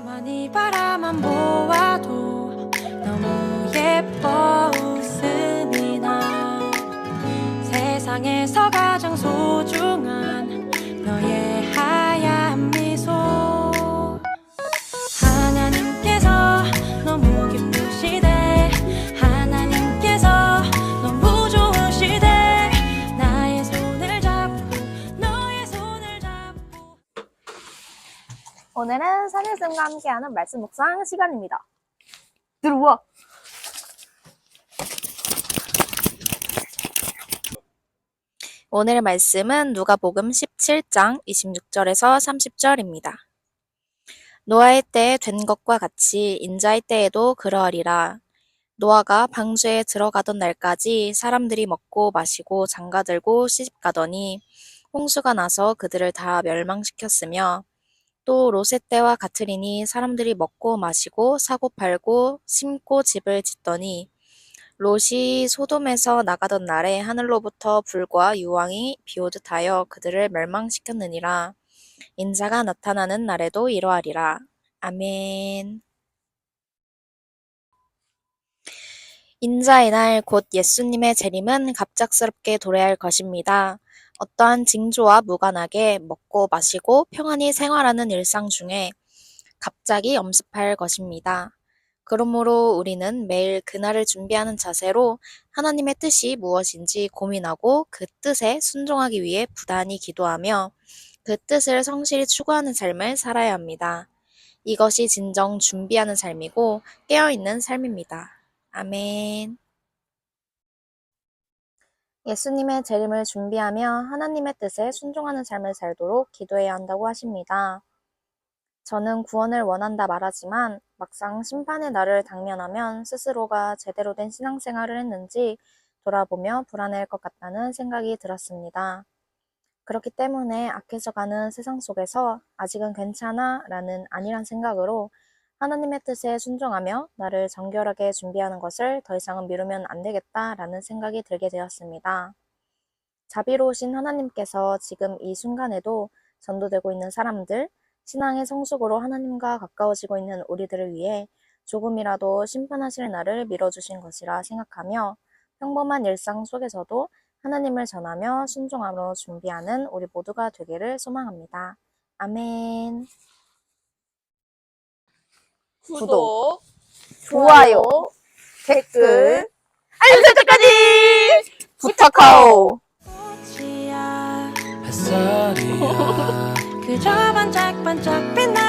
가만히 바라만 보아도 오늘은 산일승과 함께하는 말씀 묵상 시간입니다. 들어와. 오늘의 말씀은 누가복음 17장 26절에서 30절입니다. 노아의 때에 된 것과 같이 인자의 때에도 그러하리라. 노아가 방주에 들어가던 날까지 사람들이 먹고 마시고 장가들고 시집가더니 홍수가 나서 그들을 다 멸망시켰으며 또 때와 같으리니 사람들이 먹고 마시고 사고 팔고 심고 집을 짓더니 롯이 소돔에서 나가던 날에 하늘로부터 불과 유황이 비오듯 하여 그들을 멸망시켰느니라. 인자가 나타나는 날에도 이러하리라. 아멘. 인자의 날 곧 예수님의 재림은 갑작스럽게 도래할 것입니다. 어떠한 징조와 무관하게 먹고 마시고 평안히 생활하는 일상 중에 갑자기 엄습할 것입니다. 그러므로 우리는 매일 그날을 준비하는 자세로 하나님의 뜻이 무엇인지 고민하고 그 뜻에 순종하기 위해 부단히 기도하며 그 뜻을 성실히 추구하는 삶을 살아야 합니다. 이것이 진정 준비하는 삶이고 깨어있는 삶입니다. 아멘. 예수님의 재림을 준비하며 하나님의 뜻에 순종하는 삶을 살도록 기도해야 한다고 하십니다. 저는 구원을 원한다 말하지만 막상 심판의 날을 당면하면 스스로가 제대로 된 신앙생활을 했는지 돌아보며 불안해할 것 같다는 생각이 들었습니다. 그렇기 때문에 악해져가는 세상 속에서 아직은 괜찮아 라는 아니란 생각으로 하나님의 뜻에 순종하며 나를 정결하게 준비하는 것을 더 이상은 미루면 안 되겠다라는 생각이 들게 되었습니다. 자비로우신 하나님께서 지금 이 순간에도 전도되고 있는 사람들, 신앙의 성숙으로 하나님과 가까워지고 있는 우리들을 위해 조금이라도 심판하실 날을 미뤄주신 것이라 생각하며 평범한 일상 속에서도 하나님을 전하며 순종함으로 준비하는 우리 모두가 되기를 소망합니다. 아멘. 구독, 좋아요, 댓글, 알림 설정까지 부탁하오. 그저 반짝반짝 빛나는